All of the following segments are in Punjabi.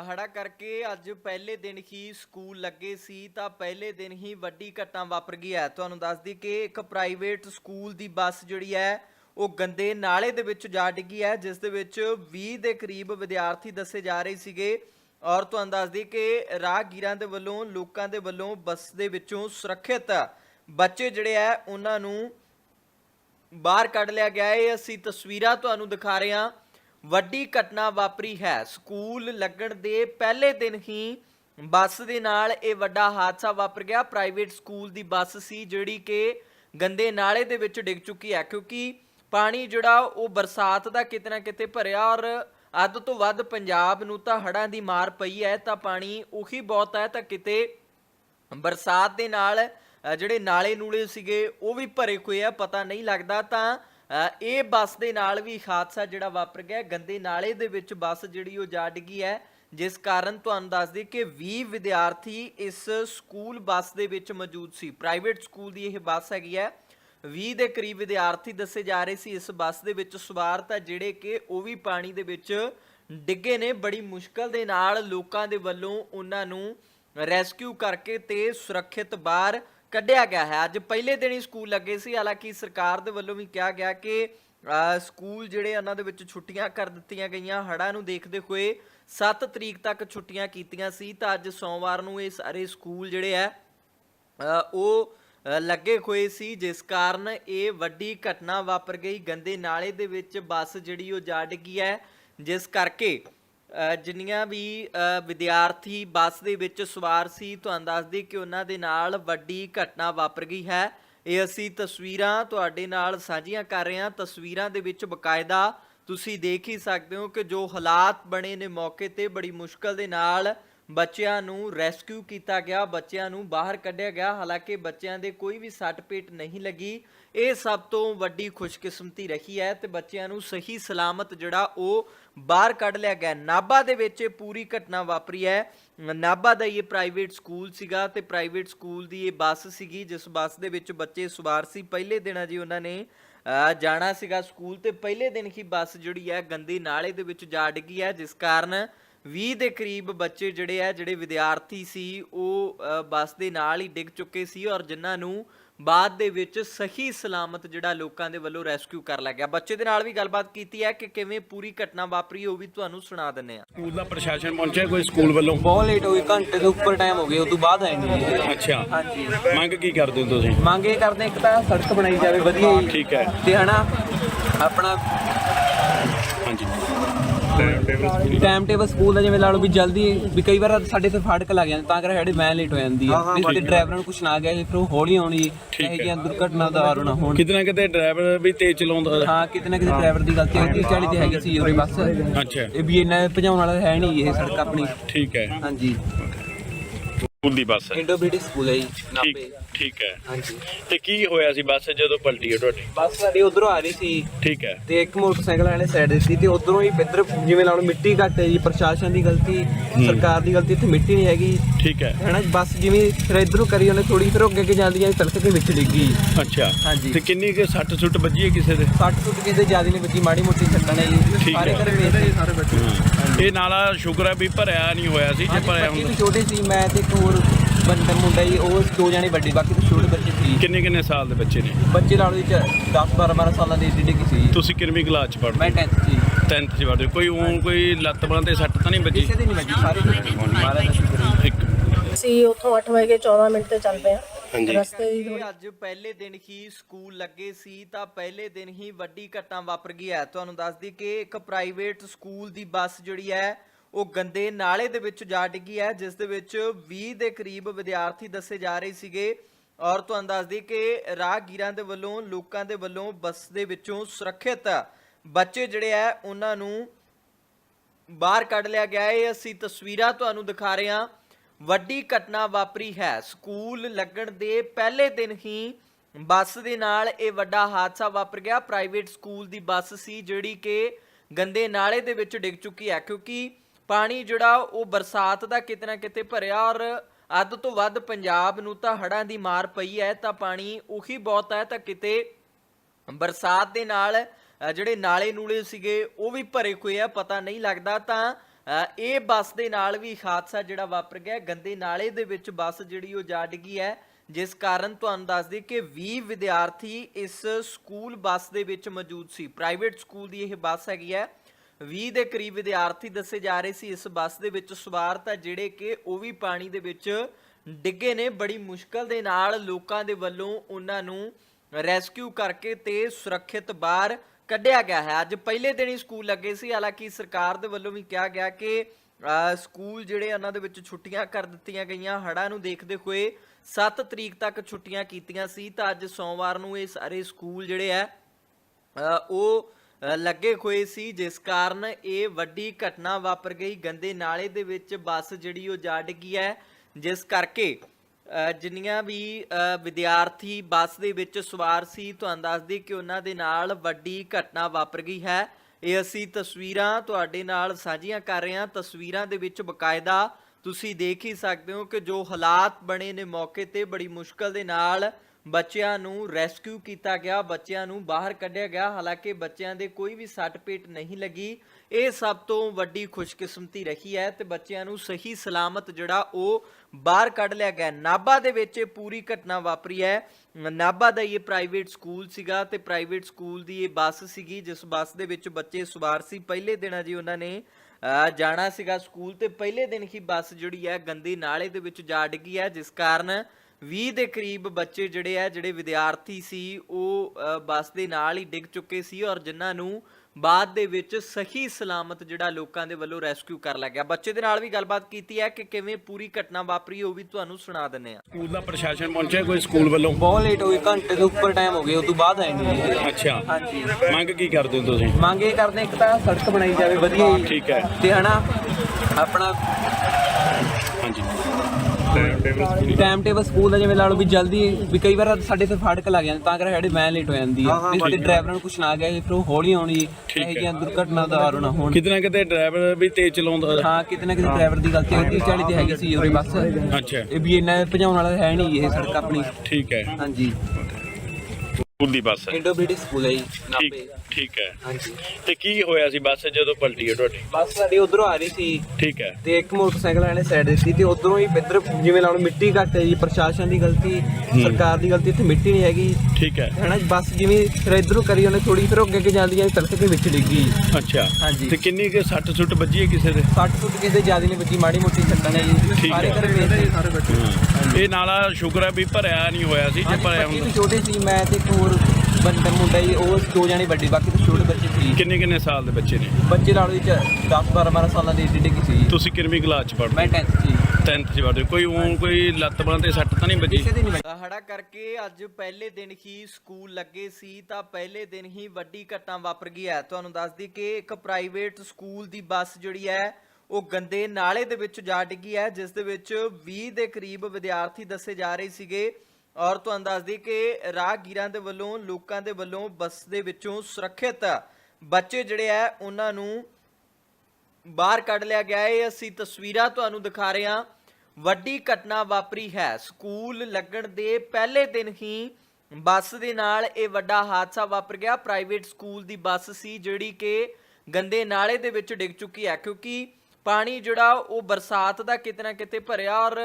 ਹੜਾ ਕਰਕੇ ਅੱਜ ਪਹਿਲੇ ਦਿਨ ਹੀ ਸਕੂਲ ਲੱਗੇ ਸੀ, ਤਾਂ ਪਹਿਲੇ ਦਿਨ ਹੀ ਵੱਡੀ ਘਟਨਾ ਵਾਪਰ ਗਈ ਹੈ। ਤੁਹਾਨੂੰ ਦੱਸਦੀ ਕਿ ਇੱਕ ਪ੍ਰਾਈਵੇਟ ਸਕੂਲ ਦੀ ਬੱਸ ਜਿਹੜੀ ਹੈ, ਉਹ ਗੰਦੇ ਨਾਲੇ ਦੇ ਵਿੱਚ ਜਾ ਡਿੱਗੀ ਹੈ, ਜਿਸ ਦੇ ਵਿੱਚ 20 ਦੇ ਕਰੀਬ ਵਿਦਿਆਰਥੀ ਦੱਸੇ ਜਾ ਰਹੇ ਸੀਗੇ। ਔਰ ਤੁਹਾਨੂੰ ਦੱਸਦੀ ਕਿ ਰਾਹਗੀਰਾਂ ਦੇ ਵੱਲੋਂ, ਲੋਕਾਂ ਦੇ ਵੱਲੋਂ ਬੱਸ ਦੇ ਵਿੱਚੋਂ ਸੁਰੱਖਿਅਤ ਬੱਚੇ ਜਿਹੜੇ ਆ ਉਹਨਾਂ ਨੂੰ ਬਾਹਰ ਕੱਢ ਲਿਆ ਗਿਆ ਹੈ। ਅਸੀਂ ਤਸਵੀਰਾਂ ਤੁਹਾਨੂੰ ਦਿਖਾ ਰਹੇ ਹਾਂ। ਵੱਡੀ ਘਟਨਾ ਵਾਪਰੀ ਹੈ। ਸਕੂਲ ਲੱਗਣ ਦੇ ਪਹਿਲੇ ਦਿਨ ਹੀ ਬੱਸ ਦੇ ਨਾਲ ਇਹ ਵੱਡਾ ਹਾਦਸਾ ਵਾਪਰ ਗਿਆ। ਪ੍ਰਾਈਵੇਟ ਸਕੂਲ ਦੀ ਬੱਸ ਸੀ ਜਿਹੜੀ ਕਿ ਗੰਦੇ ਨਾਲੇ ਦੇ ਵਿੱਚ ਡਿੱਗ ਚੁੱਕੀ ਹੈ, ਕਿਉਂਕਿ ਪਾਣੀ ਜਿਹੜਾ ਉਹ ਬਰਸਾਤ ਦਾ ਕਿਤੇ ਨਾ ਕਿਤੇ ਭਰਿਆ ਔਰ ਅੱਧ ਤੋਂ ਵੱਧ ਪੰਜਾਬ ਨੂੰ ਤਾਂ ਹੜ੍ਹਾਂ ਦੀ ਮਾਰ ਪਈ ਹੈ, ਤਾਂ ਪਾਣੀ ਉਹੀ ਬਹੁਤ ਹੈ, ਤਾਂ ਕਿਤੇ ਬਰਸਾਤ ਦੇ ਨਾਲ ਜਿਹੜੇ ਨਾਲੇ ਨੂਲੇ ਸੀਗੇ ਉਹ ਵੀ ਭਰੇ ਹੋਏ ਆ, ਪਤਾ ਨਹੀਂ ਲੱਗਦਾ। ਤਾਂ ਇਹ ਬੱਸ ਦੇ ਨਾਲ ਵੀ ਹਾਦਸਾ ਜਿਹੜਾ ਵਾਪਰ ਗਿਆ। ਗੰਦੇ ਨਾਲੇ ਦੇ ਵਿੱਚ ਬੱਸ ਜਿਹੜੀ ਉਹ ਜਾ ਡਿੱਗੀ ਹੈ। ਜਿਸ ਕਾਰਨ ਤੁਹਾਨੂੰ ਦੱਸ ਦਈਏ ਕਿ 20 ਵਿਦਿਆਰਥੀ ਇਸ ਸਕੂਲ ਬੱਸ ਦੇ ਵਿੱਚ ਮੌਜੂਦ ਸੀ। ਪ੍ਰਾਈਵੇਟ ਸਕੂਲ ਦੀ ਇਹ ਬੱਸ ਹੈਗੀ ਹੈ। 20 ਦੇ ਕਰੀਬ ਵਿਦਿਆਰਥੀ ਦੱਸੇ ਜਾ ਰਹੇ ਸੀ ਇਸ ਬੱਸ ਦੇ ਵਿੱਚ। ਸਵਾਰ ਤਾਂ ਜਿਹੜੇ ਕਿ ਉਹ ਵੀ ਪਾਣੀ ਦੇ ਵਿੱਚ ਡਿੱਗੇ ਨੇ। ਬੜੀ ਮੁਸ਼ਕਲ ਦੇ ਨਾਲ ਲੋਕਾਂ ਦੇ ਵੱਲੋਂ ਉਹਨਾਂ ਨੂੰ ਰੈਸਕਿਊ ਕਰਕੇ ਤੇ ਸੁਰੱਖਿਅਤ ਬਾਹਰ ਕੱਢਿਆ ਗਿਆ ਹੈ। ਅੱਜ ਪਹਿਲੇ ਦਿਨ ਹੀ ਸਕੂਲ ਲੱਗੇ ਸੀ। ਹਾਲਾਂਕਿ ਸਰਕਾਰ ਦੇ ਵੱਲੋਂ ਵੀ ਕਿਹਾ ਗਿਆ ਕਿ ਸਕੂਲ ਜਿਹੜੇ ਉਹਨਾਂ ਦੇ ਵਿੱਚ ਛੁੱਟੀਆਂ ਕਰ ਦਿੱਤੀਆਂ ਗਈਆਂ। ਹੜ੍ਹਾਂ ਨੂੰ ਦੇਖਦੇ ਹੋਏ 7 ਤਰੀਕ ਤੱਕ ਛੁੱਟੀਆਂ ਕੀਤੀਆਂ ਸੀ। ਤਾਂ ਅੱਜ ਸੋਮਵਾਰ ਨੂੰ ਇਹ ਸਾਰੇ ਸਕੂਲ ਜਿਹੜੇ ਆ ਉਹ ਲੱਗੇ ਹੋਏ ਸੀ। ਜਿਸ ਕਾਰਨ ਇਹ ਵੱਡੀ ਘਟਨਾ ਵਾਪਰ ਗਈ। ਗੰਦੇ ਨਾਲੇ ਦੇ ਵਿੱਚ ਬੱਸ ਜਿਹੜੀ ਉਹ ਜਾ ਡਿੱਗੀ ਹੈ। ਜਿਸ ਕਰਕੇ ਜਿੰਨੀਆਂ ਵੀ ਵਿਦਿਆਰਥੀ ਬੱਸ ਦੇ ਵਿੱਚ ਸਵਾਰ ਸੀ, ਤੁਹਾਨੂੰ ਦੱਸਦੀ ਕਿ ਉਹਨਾਂ ਦੇ ਨਾਲ ਵੱਡੀ ਘਟਨਾ ਵਾਪਰ ਗਈ ਹੈ। ਇਹ ਅਸੀਂ ਤਸਵੀਰਾਂ ਤੁਹਾਡੇ ਨਾਲ ਸਾਂਝੀਆਂ ਕਰ ਰਹੇ ਹਾਂ। ਤਸਵੀਰਾਂ ਦੇ ਵਿੱਚ ਬਕਾਇਦਾ ਤੁਸੀਂ ਦੇਖ ਹੀ ਸਕਦੇ ਹੋ ਕਿ ਜੋ ਹਾਲਾਤ ਬਣੇ ਨੇ ਮੌਕੇ ਤੇ, ਬੜੀ ਮੁਸ਼ਕਲ ਦੇ ਨਾਲ ਬੱਚਿਆਂ ਨੂੰ ਰੈਸਕਿਊ ਕੀਤਾ ਗਿਆ, ਬੱਚਿਆਂ ਨੂੰ ਬਾਹਰ ਕੱਢਿਆ ਗਿਆ। ਹਾਲਾਂਕਿ ਬੱਚਿਆਂ ਦੇ ਕੋਈ ਵੀ ਸੱਟ ਪੇਟ ਨਹੀਂ ਲੱਗੀ। ਇਹ ਸਭ ਤੋਂ ਵੱਡੀ ਖੁਸ਼ਕਿਸਮਤੀ ਰਹੀ ਹੈ ਤੇ ਬੱਚਿਆਂ ਨੂੰ ਸਹੀ ਸਲਾਮਤ ਜਿਹੜਾ ਉਹ ਬਾਹਰ ਕੱਢ ਲਿਆ ਗਿਆ। ਨਾਭਾ ਦੇ ਵਿੱਚ ਇਹ ਪੂਰੀ ਘਟਨਾ ਵਾਪਰੀ ਹੈ। ਨਾਭਾ ਦਾ ਇਹ ਪ੍ਰਾਈਵੇਟ ਸਕੂਲ ਸੀਗਾ ਤੇ ਪ੍ਰਾਈਵੇਟ ਸਕੂਲ ਦੀ ਇਹ ਬੱਸ ਸੀਗੀ, ਜਿਸ ਬੱਸ ਦੇ ਵਿੱਚ ਬੱਚੇ ਸਵਾਰ ਸੀ। ਪਹਿਲੇ ਦਿਨ ਆ ਜੀ ਉਹਨਾਂ ਨੇ ਜਾਣਾ ਸੀਗਾ ਸਕੂਲ ਤੇ। ਪਹਿਲੇ ਦਿਨ ਹੀ ਬੱਸ ਜਿਹੜੀ ਹੈ ਗੰਦੀ ਨਾਲੇ ਦੇ ਵਿੱਚ ਜਾ ਡਿੱਗੀ ਹੈ, ਜਿਸ ਕਾਰਨ 20 ਦੇ ਕਰੀਬ ਬੱਚੇ ਜਿਹੜੇ ਆ ਜਿਹੜੇ ਵਿਦਿਆਰਥੀ ਸੀ ਉਹ ਬੱਸ ਦੇ ਨਾਲ ਹੀ ਡਿੱਗ ਚੁੱਕੇ ਸੀ ਔਰ ਜਿਨ੍ਹਾਂ ਨੂੰ ਬਾਅਦ ਦੇ ਵਿੱਚ ਸਹੀ ਸਲਾਮਤ ਜਿਹੜਾ ਲੋਕਾਂ ਦੇ ਵੱਲੋਂ ਰੈਸਕਿਊ ਕਰ ਲਿਆ ਗਿਆ। ਬੱਚੇ ਦੇ ਨਾਲ ਵੀ ਗੱਲਬਾਤ ਕੀਤੀ ਹੈ ਕਿ ਕਿਵੇਂ ਪੂਰੀ ਘਟਨਾ ਵਾਪਰੀ ਉਹ ਵੀ ਤੁਹਾਨੂੰ ਸੁਣਾ ਦਿੰਨੇ ਆ ਸਕੂਲ ਦਾ ਪ੍ਰਸ਼ਾਸਨ ਪਹੁੰਚਿਆ ਕੋਈ ਸਕੂਲ ਵੱਲੋਂ? ਬਹੁਤ ਲੇਟ ਹੋ ਗਈ ਘੰਟੇ ਤੋਂ ਉੱਪਰ ਟਾਈਮ ਹੋ ਗਿਆ ਉਦੋਂ ਬਾਅਦ ਆਏ ਨਹੀਂ। ਅੱਛਾ। ਹਾਂਜੀ। ਮੰਗ ਕੀ ਕਰਦੇ ਹੋ ਤੁਸੀਂ? ਮੰਗ ਇਹ ਕਰਦੇ ਇੱਕ ਤਾਂ ਸੜਕ ਬਣਾਈ ਜਾਵੇ ਵਧੀਆ ਜੀ। ਠੀਕ ਹੈ। ਤੇ ਹਨਾ ਆਪਣਾ ਟਾਈਮ ਟੇਬਲ ਸਕੂਲ ਦਾ ਜਿਵੇਂ ਲਾ ਲਓ ਵੀ ਜਲਦੀ ਵੀ ਕਈ ਵਾਰ ਸਾਡੇ ਤੇ ਫਾੜਕ ਲੱਗ ਜਾਂਦੇ ਤਾਂ ਕਰਕੇ ਸਾਡੇ ਵੈਨ ਲੇਟ ਹੋ ਜਾਂਦੀ ਹੈ। ਇਸ ਤੇ ਡਰਾਈਵਰਾਂ ਨੂੰ ਕੁਛ ਨਾ ਗਿਆ ਜੀ ਫਿਰ ਉਹ ਹੌਲੀ ਆਉਣੀ ਇਹ। ਜਿਹੀਆਂ ਦੁਰਘਟਨਾ ਦਾ ਆਰੋ ਨਾ ਹੋਣ। ਕਿਤੇ ਨਾ ਕਿਤੇ ਡਰਾਈਵਰ ਵੀ ਤੇਜ਼ ਚਲਾਉਂਦਾ। ਹਾਂ ਕਿਤੇ ਨਾ ਕਿਤੇ ਡਰਾਈਵਰ ਦੀ ਗਲਤੀ ਹੈ 30 40 ਤੇ ਹੈਗੀ ਸੀ ਉਰੇ ਬੱਸ। ਅੱਛਾ। ਇਹ ਵੀ ਇੰਨਾ ਭਜਾਉਣ ਵਾਲਾ ਹੈ ਨਹੀਂ ਇਹ ਸੜਕ ਆਪਣੀ। ਠੀਕ ਹੈ। ਹਾਂਜੀ। ਸਕੂਲ ਦੀ ਬੱਸ ਹੈ। ਇੰਡੋ ਬ੍ਰਿਟਿਸ਼ ਸਕੂਲ ਹੈ ਜੀ ਠੀਕ ਠੀਕ ਹੈ। ਹਾਂਜੀ। ਤੇ ਕੀ ਹੋਇਆ ਸੀ ਬੱਸ ਜਦੋਂ ਪਲਟੀ ਹੈ ਤੁਹਾਡੀ? ਬੱਸ ਸਾਡੀ ਉਧਰੋਂ ਆ ਰਹੀ ਸੀ। ਠੀਕ ਹੈ। ਤੇ ਇੱਕ ਮੋਟਰਸਾਈਕਲ ਵਾਲੇ ਸਾਈਡ ਦਿੱਤੀ ਤੇ ਉਧਰੋਂ ਹੀ ਇੱਧਰ ਜਿਵੇਂ ਲਾ ਲਓ ਮਿੱਟੀ ਘੱਟ ਹੈ ਜੀ ਪ੍ਰਸ਼ਾਸਨ ਦੀ ਗਲਤੀ ਸਰਕਾਰ ਦੀ ਗਲਤੀ ਇੱਥੇ ਮਿੱਟੀ ਨਹੀਂ ਹੈਗੀ। ਠੀਕ ਹੈ। ਹੈਨਾ ਬੱਸ ਜਿਵੇਂ ਫਿਰ ਇਧਰੋਂ ਕਰੀ ਉਹਨੇ ਥੋੜੀ ਫਿਰ ਅੱਗੇ ਅੱਗੇ ਜਾਂਦੀ ਹੈ ਸੜਕ ਦੇ ਵਿੱਚ ਡਿੱਗੀ ਅੱਛਾ। ਹਾਂਜੀ। ਤੇ ਕਿੰਨੀ ਕੁ ਸੱਟ ਸੁੱਟ ਵੱਜੀ ਹੈ ਕਿਸੇ ਦੇ? 60 ਫੁੱਟ ਕਿਸੇ ਜ਼ਿਆਦਾ ਨਹੀਂ ਵੱਜੀ ਮਾੜੀ ਮੋਟੀ ਸੱਟਾਂ ਨੇ ਜੀ। ਠੀਕ ਸਾਰੇ ਹੈ। ਘਰੇ ਵੇਚਦੇ। ਸਾਰੇ ਬੱਚੇ ਇਹ ਨਾਲਾ ਸ਼ੁਕਰ ਹੈ ਵੀ ਭਰਿਆ ਨਹੀਂ ਹੋਇਆ ਸੀ ਜੇ ਭਰਿਆ ਬੱਚੇ ਵੀ ਹੁੰਦਾ ਛੋਟੇ ਸੀ ਮੈਂ ਤੇ ਇੱਕ ਹੋਰ ਬੰਦਾ ਮੁੰਡਾ ਜੀ ਉਹ ਦੋ ਜਾਣੇ ਵੱਡੇ ਬਾਕੀ ਤਾਂ ਛੋਟੇ ਬੱਚੇ ਸੀ। ਕਿੰਨੇ ਕਿੰਨੇ ਸਾਲ ਦੇ ਬੱਚੇ ਨੇ? ਬੱਚੇ ਨਾਲ ਵਿੱਚ 10 12 12 ਸਾਲਾਂ ਦੀ ਏਡੀ ਡਿੱਗੀ ਸੀ। ਤੁਸੀਂ ਕਿੰਨਵੀਂ ਕਲਾਸ ਚ ਪੜ੍ਹਦੇ ਮੈਂ 10th ਸੀ 10th ਚ ਪੜ੍ਹਦੇ ਹੋ? ਕੋਈ ਊਂ ਕੋਈ ਲੱਤ ਬਾਂਹ ਤੇ ਸੱਟ ਤਾਂ ਨਹੀਂ ਵੱਜੀ? ਕਿਸੇ ਦੀ ਨਹੀਂ ਵੱਜੀ ਸਾਰੇ ਮਹਾਰਾਜ ਦਾ ਸ਼ੁਕਰ ਹੈ ਇੱਕ ਅਸੀਂ ਉੱਥੋਂ 8 ਵਜੇ 14 ਮਿੰਟ ਤੇ ਚੱਲ ਪਏ ਹਾਂਜੀ। ਹਾਂ ਰਸਤੇ ਦੀ ਇਹ ਅੱਜ ਪਹਿਲੇ ਦਿਨ ਹੀ ਸਕੂਲ ਲੱਗੇ ਸੀ ਤਾਂ ਪਹਿਲੇ ਦਿਨ ਹੀ ਵੱਡੀ ਘਟਨਾ ਵਾਪਰ ਗਈ ਹੈ। ਤੁਹਾਨੂੰ ਦੱਸਦੀ ਕਿ ਇੱਕ ਪ੍ਰਾਈਵੇਟ ਸਕੂਲ ਦੀ ਬੱਸ ਜਿਹੜੀ ਹੈ ਉਹ ਗੰਦੇ ਨਾਲੇ ਦੇ ਵਿੱਚ ਜਾ ਡਿੱਗੀ ਹੈ ਜਿਸ ਦੇ ਵਿੱਚ 20 ਦੇ ਕਰੀਬ ਵਿਦਿਆਰਥੀ ਦੱਸੇ ਜਾ ਰਹੇ ਸੀਗੇ। ਔਰ ਤੁਹਾਨੂੰ ਦੱਸਦੀ ਕਿ ਰਾਹਗੀਰਾਂ ਦੇ ਵੱਲੋਂ ਲੋਕਾਂ ਦੇ ਵੱਲੋਂ ਬੱਸ ਦੇ ਵਿੱਚੋਂ ਸੁਰੱਖਿਅਤ ਬੱਚੇ ਜਿਹੜੇ ਆ ਉਹਨਾਂ ਨੂੰ ਬਾਹਰ ਕੱਢ ਲਿਆ ਗਿਆ ਹੈ। ਇਹ ਅਸੀਂ ਤਸਵੀਰਾਂ ਤੁਹਾਨੂੰ ਦਿਖਾ ਰਹੇ ਹਾਂ। ਵੱਡੀ ਘਟਨਾ ਵਾਪਰੀ ਹੈ। ਸਕੂਲ ਲੱਗਣ ਦੇ ਪਹਿਲੇ ਦਿਨ ਹੀ ਬੱਸ ਦੇ ਨਾਲ ਇਹ ਵੱਡਾ ਹਾਦਸਾ ਵਾਪਰ ਗਿਆ। ਪ੍ਰਾਈਵੇਟ ਸਕੂਲ ਦੀ ਬੱਸ ਸੀ ਜਿਹੜੀ ਕਿ ਗੰਦੇ ਨਾਲੇ ਦੇ ਵਿੱਚ ਡਿੱਗ ਚੁੱਕੀ ਹੈ ਕਿਉਂਕਿ ਪਾਣੀ ਜਿਹੜਾ ਉਹ ਬਰਸਾਤ ਦਾ ਕਿਤੇ ਨਾ ਕਿਤੇ ਭਰਿਆ ਔਰ ਅੱਧ ਤੋਂ ਵੱਧ ਪੰਜਾਬ ਨੂੰ ਤਾਂ ਹੜ੍ਹਾਂ ਦੀ ਮਾਰ ਪਈ ਹੈ, ਤਾਂ ਪਾਣੀ ਉਹੀ ਬਹੁਤ ਹੈ, ਤਾਂ ਕਿਤੇ ਬਰਸਾਤ ਦੇ ਨਾਲ ਜਿਹੜੇ ਨਾਲੇ ਨੂਲੇ ਸੀਗੇ ਉਹ ਵੀ ਭਰੇ ਹੋਏ ਆ, ਪਤਾ ਨਹੀਂ ਲੱਗਦਾ। ਤਾਂ ਇਹ ਬੱਸ ਦੇ ਨਾਲ ਵੀ ਹਾਦਸਾ ਜਿਹੜਾ ਵਾਪਰ ਗਿਆ। ਗੰਦੇ ਨਾਲੇ ਦੇ ਵਿੱਚ ਬੱਸ ਜਿਹੜੀ ਉਹ ਜਾ ਡਿੱਗੀ ਹੈ, ਜਿਸ ਕਾਰਨ ਤੁਹਾਨੂੰ ਦੱਸ ਦਈਏ ਕਿ 20 ਵਿਦਿਆਰਥੀ ਇਸ ਸਕੂਲ ਬੱਸ ਦੇ ਵਿੱਚ ਮੌਜੂਦ ਸੀ। ਪ੍ਰਾਈਵੇਟ ਸਕੂਲ ਦੀ ਇਹ ਬੱਸ ਹੈਗੀ ਹੈ। 20 ਦੇ ਕਰੀਬ ਵਿਦਿਆਰਥੀ ਦੱਸੇ ਜਾ ਰਹੇ ਸੀ ਇਸ ਬੱਸ ਦੇ ਵਿੱਚ ਸਵਾਰ ਤਾਂ ਜਿਹੜੇ ਕਿ ਉਹ ਵੀ ਪਾਣੀ ਦੇ ਵਿੱਚ ਡਿੱਗੇ ਨੇ। ਬੜੀ ਮੁਸ਼ਕਲ ਦੇ ਨਾਲ ਲੋਕਾਂ ਦੇ ਵੱਲੋਂ ਉਹਨਾਂ ਨੂੰ ਰੈਸਕਿਊ ਕਰਕੇ ਤੇ ਸੁਰੱਖਿਅਤ ਬਾਹਰ ਕੱਢਿਆ ਗਿਆ ਹੈ। ਅੱਜ ਪਹਿਲੇ ਦਿਨ ਹੀ ਸਕੂਲ ਲੱਗੇ ਸੀ। ਹਾਲਾਂਕਿ ਸਰਕਾਰ ਦੇ ਵੱਲੋਂ ਵੀ ਕਿਹਾ ਗਿਆ ਕਿ ਸਕੂਲ ਜਿਹੜੇ ਉਹਨਾਂ ਦੇ ਵਿੱਚ ਛੁੱਟੀਆਂ ਕਰ ਦਿੱਤੀਆਂ ਗਈਆਂ। ਹੜ੍ਹਾਂ ਨੂੰ ਦੇਖਦੇ ਹੋਏ 7 ਤਰੀਕ ਤੱਕ ਛੁੱਟੀਆਂ ਕੀਤੀਆਂ ਸੀ। ਤਾਂ ਅੱਜ ਸੋਮਵਾਰ ਨੂੰ ਇਹ ਸਾਰੇ ਸਕੂਲ ਜਿਹੜੇ ਆ ਉਹ ਲੱਗੇ ਹੋਏ ਸੀ। ਜਿਸ ਕਾਰਨ ਇਹ ਵੱਡੀ ਘਟਨਾ ਵਾਪਰ ਗਈ। ਗੰਦੇ ਨਾਲੇ ਦੇ ਵਿੱਚ ਬੱਸ ਜਿਹੜੀ ਉਹ ਜਾ ਡਿੱਗੀ ਹੈ। ਜਿਸ ਕਰਕੇ ਜਿੰਨੀਆਂ ਵੀ ਵਿਦਿਆਰਥੀ ਬੱਸ ਦੇ ਵਿੱਚ ਸਵਾਰ ਸੀ, ਤੁਹਾਨੂੰ ਦੱਸ ਦਈਏ ਕਿ ਉਹਨਾਂ ਦੇ ਨਾਲ ਵੱਡੀ ਘਟਨਾ ਵਾਪਰ ਗਈ ਹੈ। ਇਹ ਅਸੀਂ ਤਸਵੀਰਾਂ ਤੁਹਾਡੇ ਨਾਲ ਸਾਂਝੀਆਂ ਕਰ ਰਹੇ ਹਾਂ। ਤਸਵੀਰਾਂ ਦੇ ਵਿੱਚ ਬਕਾਇਦਾ ਤੁਸੀਂ ਦੇਖ ਹੀ ਸਕਦੇ ਹੋ ਕਿ ਜੋ ਹਾਲਾਤ ਬਣੇ ਨੇ ਮੌਕੇ ਤੇ, ਬੜੀ ਮੁਸ਼ਕਲ ਦੇ ਨਾਲ ਬੱਚਿਆਂ ਨੂੰ ਰੈਸਕਿਊ ਕੀਤਾ ਗਿਆ, ਬੱਚਿਆਂ ਨੂੰ ਬਾਹਰ ਕੱਢਿਆ ਗਿਆ। ਹਾਲਾਂਕਿ ਬੱਚਿਆਂ ਦੇ ਕੋਈ ਵੀ ਸੱਟ ਪੇਟ ਨਹੀਂ ਲੱਗੀ। ਇਹ ਸਭ ਤੋਂ ਵੱਡੀ ਖੁਸ਼ਕਿਸਮਤੀ ਰਹੀ ਹੈ ਤੇ ਬੱਚਿਆਂ ਨੂੰ ਸਹੀ ਸਲਾਮਤ ਜਿਹੜਾ ਉਹ ਬਾਹਰ ਕੱਢ ਲਿਆ ਗਿਆ। ਨਾਭਾ ਦੇ ਵਿੱਚ ਇਹ ਪੂਰੀ ਘਟਨਾ ਵਾਪਰੀ ਹੈ। ਨਾਭਾ ਦਾ ਇਹ ਪ੍ਰਾਈਵੇਟ ਸਕੂਲ ਸੀਗਾ ਤੇ ਪ੍ਰਾਈਵੇਟ ਸਕੂਲ ਦੀ ਇਹ ਬੱਸ ਸੀਗੀ, ਜਿਸ ਬੱਸ ਦੇ ਵਿੱਚ ਬੱਚੇ ਸਵਾਰ ਸੀ। ਪਹਿਲੇ ਦਿਨ ਆ ਜੀ ਉਹਨਾਂ ਨੇ ਜਾਣਾ ਸੀਗਾ ਸਕੂਲ ਤੇ ਪਹਿਲੇ ਦਿਨ ਹੀ ਬੱਸ ਜਿਹੜੀ ਹੈ ਗੰਦੇ ਨਾਲੇ ਦੇ ਵਿੱਚ ਜਾ ਡਿੱਗੀ ਹੈ, ਜਿਸ ਕਾਰਨ 20 ਦੇ ਕਰੀਬ ਬੱਚੇ ਜਿਹੜੇ ਆ ਜਿਹੜੇ ਵਿਦਿਆਰਥੀ ਸੀ ਉਹ ਬੱਸ ਦੇ ਨਾਲ ਹੀ ਡਿੱਗ ਚੁੱਕੇ ਸੀ ਔਰ ਜਿਨ੍ਹਾਂ ਨੂੰ ਬਾਅਦ ਦੇ ਵਿੱਚ ਸਹੀ ਸਲਾਮਤ ਜਿਹੜਾ ਲੋਕਾਂ ਦੇ ਵੱਲੋਂ ਰੈਸਕਿਊ ਕਰ ਲਿਆ ਗਿਆ। ਬੱਚੇ ਦੇ ਨਾਲ ਵੀ ਗੱਲਬਾਤ ਕੀਤੀ ਹੈ ਕਿ ਕਿਵੇਂ ਪੂਰੀ ਘਟਨਾ ਵਾਪਰੀ ਉਹ ਵੀ ਤੁਹਾਨੂੰ ਸੁਣਾ ਦਿੰਨੇ ਆ ਸਕੂਲ ਦਾ ਪ੍ਰਸ਼ਾਸਨ ਪਹੁੰਚਿਆ ਕੋਈ ਸਕੂਲ ਵੱਲੋਂ? ਬਹੁਤ ਲੇਟ ਹੋ ਗਈ ਘੰਟੇ ਤੋਂ ਉੱਪਰ ਟਾਈਮ ਹੋ ਗਿਆ ਉਸ ਤੋਂ ਬਾਅਦ ਆਏ ਨਹੀਂ। ਇਹ। ਅੱਛਾ। ਹਾਂਜੀ। ਮੰਗ ਕੀ ਕਰਦੇ ਹੋ ਤੁਸੀਂ? ਮੰਗ ਇਹ ਕਰਦੇ ਇੱਕ ਤਾਂ ਸੜਕ ਬਣਾਈ ਜਾਵੇ ਵਧੀਆ। ਠੀਕ ਹੈ। ਤੇ ਹਨਾ ਆਪਣਾ ਹਾਂਜੀ। ਟਾਈਮ ਟੇਬਲ ਸਕੂਲ ਦਾ ਜਿਵੇਂ ਲਾ ਲਓ ਵੀ ਜਲਦੀ ਵੀ ਕਈ ਵਾਰ ਸਾਡੇ ਤੇ ਫਾੜਕ ਲੱਗ ਜਾਂਦੇ ਤਾਂ ਕਰਕੇ ਸਾਡੀ ਵੈਨ ਲੇਟ ਹੋ ਜਾਂਦੀ ਹੈ ਇਸ ਤੇ ਡਰਾਈਵਰਾਂ ਨੂੰ ਕੁਛ ਨਾ ਗਿਆ ਜੀ ਫਿਰ ਉਹ ਹੌਲੀ ਆਉਣੀ ਇਹ। ਜਿਹੀਆਂ ਦੁਰਘਟਨਾ ਦਾ ਆਰੋ ਨਾ ਹੋਣ। ਕਿਤੇ ਨਾ ਕਿਤੇ ਡਰਾਈਵਰ ਵੀ ਤੇਜ਼ ਚਲਾਉਂਦਾ ਹਾਂ ਕਿਤੇ ਨਾ ਕਿਤੇ ਡਰਾਈਵਰ ਦੀ ਗਲਤੀ ਹੈ 30 40 ਤੇ ਹੈਗੀ ਸੀ ਉਹਦੀ ਬੱਸ। ਅੱਛਾ। ਇਹ ਵੀ ਇੰਨਾ ਭਜਾਉਣ ਵਾਲਾ ਹੈ ਨਹੀਂ ਇਹ ਸੜਕ ਆਪਣੀ। ਠੀਕ ਹੈ। ਹਾਂਜੀ। ਸਕੂਲ ਦੀ ਬੱਸ। ਹੈ ਇੰਡੋ ਬ੍ਰਿਟਿਸ਼ ਸਕੂਲ ਹੈ ਜੀ ਠੀਕ ਨਾਭੇ ਠੀਕ ਹੈ। ਹਾਂਜੀ। ਤੇ ਕੀ ਹੋਇਆ ਸੀ ਬੱਸ ਜਦੋਂ ਪਲਟੀ ਹੈ ਤੁਹਾਡੀ? ਬੱਸ ਸਾਡੀ ਉਧਰੋਂ ਆ ਰਹੀ ਸੀ। ਠੀਕ ਹੈ। ਤੇ ਇੱਕ ਮੋਟਰਸਾਈਕਲ ਵਾਲੇ ਸਾਈਡ ਦਿੱਤੀ ਤੇ ਉਧਰੋਂ ਹੀ ਇੱਧਰ ਜਿਵੇਂ ਲਾ ਲਓ ਮਿੱਟੀ ਘੱਟ ਹੈ ਜੀ ਪ੍ਰਸ਼ਾਸਨ ਦੀ ਗਲਤੀ ਸਰਕਾਰ ਦੀ ਗਲਤੀ ਇੱਥੇ ਮਿੱਟੀ ਨਹੀਂ ਹੈਗੀ। ਠੀਕ ਹੈ। ਹਨਾ ਬੱਸ ਜਿਵੇਂ ਫਿਰ ਇਧਰੋਂ ਕਰੀ ਉਹਨੇ ਥੋੜੀ ਫਿਰ ਉਹ ਅੱਗੇ ਅੱਗੇ ਜਾਂਦੀ ਜਾਂਦੀ ਤਲਕ ਕੇ ਵਿੱਚ ਡਿੱਗੀ ਅੱਛਾ। ਹਾਂਜੀ। ਤੇ ਕਿੰਨੀ ਕਿ ਸੱਟ ਸੁੱਟ ਵੱਜੀ ਹੈ ਕਿਸੇ ਦੇ? 60 ਫੁੱਟ ਕਿਸੇ ਜ਼ਿਆਦਾ ਨਹੀਂ ਵੱਜੀ ਮਾੜੀ ਮੋਟੀ ਨੇ ਜੀ। ਠੀਕ ਸਾਰੇ ਹੈ। ਘਰੇ ਵੇਚਦੇ ਸਾਰੇ ਬੱਚੇ ਇਹ ਨਾਲਾ ਸ਼ੁਕਰ ਹੈ ਵੀ ਭਰਿਆ ਨਹੀਂ ਹੋਇਆ ਸੀ ਜੇ ਭਰਿਆ ਹੁੰਦਾ। ਛੋਟੇ ਸੀ ਮੈਂ ਤੇ ਇੱਕ ਹੋਰ ਬੰਦਾ ਮੁੰਡਾ ਜੀ ਉਹ ਦੋ ਜਾਣੇ ਵੱਡੇ ਬਾਕੀ ਤਾਂ ਛੋਟੇ ਬੱਚੇ ਸੀ। ਕਿੰਨੇ ਕਿੰਨੇ ਸਾਲ ਦੇ ਬੱਚੇ ਨੇ? ਬੱਚੇ ਨਾਲ ਵਿੱਚ 10 12 12 ਸਾਲਾਂ ਦੀ ਏਡੀ ਡਿੱਗੀ ਸੀ। ਤੁਸੀਂ ਕਿੰਨਵੀਂ ਕਲਾਸ ਚ ਪੜ੍ਹਦੇ ਮੈਂ 10th ਸੀ। 10th ਚ ਪੜ੍ਹਦੇ ਹੋ? ਕੋਈ ਉਹ ਕੋਈ ਲੱਤ ਬਾਂਹ ਤੇ ਸੱਟ ਤਾਂ ਨਹੀਂ ਵੱਜੀ? ਕਿਸੇ ਦੀ ਨਹੀਂ ਵੱਜੀ। ਹੜਾ ਕਰਕੇ ਅੱਜ ਪਹਿਲੇ ਦਿਨ ਹੀ ਸਕੂਲ ਲੱਗੇ ਸੀ ਤਾਂ ਪਹਿਲੇ ਦਿਨ ਹੀ ਵੱਡੀ ਘਟਨਾ ਵਾਪਰ ਗਈ ਹੈ। ਤੁਹਾਨੂੰ ਦੱਸਦੀ ਕਿ ਇੱਕ ਪ੍ਰਾਈਵੇਟ ਸਕੂਲ ਦੀ ਬੱਸ ਜਿਹੜੀ ਹੈ ਉਹ ਗੰਦੇ ਨਾਲੇ ਦੇ ਵਿੱਚ ਜਾ ਡਿੱਗੀ ਹੈ, ਜਿਸ ਦੇ ਵਿੱਚ 20 ਦੇ ਕਰੀਬ ਵਿਦਿਆਰਥੀ ਦੱਸੇ ਜਾ ਰਹੇ ਸੀਗੇ। ਔਰ ਤੁਹਾਨੂੰ ਦੱਸਦੀ ਕਿ ਰਾਹਗੀਰਾਂ ਦੇ ਵੱਲੋਂ, ਲੋਕਾਂ ਦੇ ਵੱਲੋਂ ਬੱਸ ਦੇ ਵਿੱਚੋਂ ਸੁਰੱਖਿਅਤ ਬੱਚੇ ਜਿਹੜੇ ਆ ਉਹਨਾਂ ਨੂੰ ਬਾਹਰ ਕੱਢ ਲਿਆ ਗਿਆ ਹੈ। ਇਹ ਅਸੀਂ ਤਸਵੀਰਾਂ ਤੁਹਾਨੂੰ ਦਿਖਾ ਰਹੇ ਹਾਂ। ਵੱਡੀ ਘਟਨਾ ਵਾਪਰੀ ਹੈ। ਸਕੂਲ ਲੱਗਣ ਦੇ ਪਹਿਲੇ ਦਿਨ ਹੀ ਬੱਸ ਦੇ ਨਾਲ ਇਹ ਵੱਡਾ ਹਾਦਸਾ ਵਾਪਰ ਗਿਆ। ਪ੍ਰਾਈਵੇਟ ਸਕੂਲ ਦੀ ਬੱਸ ਸੀ ਜਿਹੜੀ ਕਿ ਗੰਦੇ ਨਾਲੇ ਦੇ ਵਿੱਚ ਡਿੱਗ ਚੁੱਕੀ ਹੈ, ਕਿਉਂਕਿ ਪਾਣੀ ਜਿਹੜਾ ਉਹ ਬਰਸਾਤ ਦਾ ਕਿਤੇ ਨਾ ਕਿਤੇ ਭਰਿਆ ਔਰ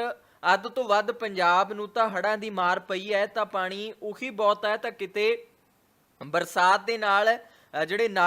ਅੱਧ ਤੋਂ ਵੱਧ ਪੰਜਾਬ ਨੂੰ ਤਾਂ ਹੜ੍ਹਾਂ ਦੀ ਮਾਰ ਪਈ ਹੈ, ਤਾਂ ਪਾਣੀ ਉਹੀ ਬਹੁਤ ਹੈ, ਤਾਂ ਕਿਤੇ ਬਰਸਾਤ ਦੇ ਨਾਲ ਜਿਹੜੇ ਨਾ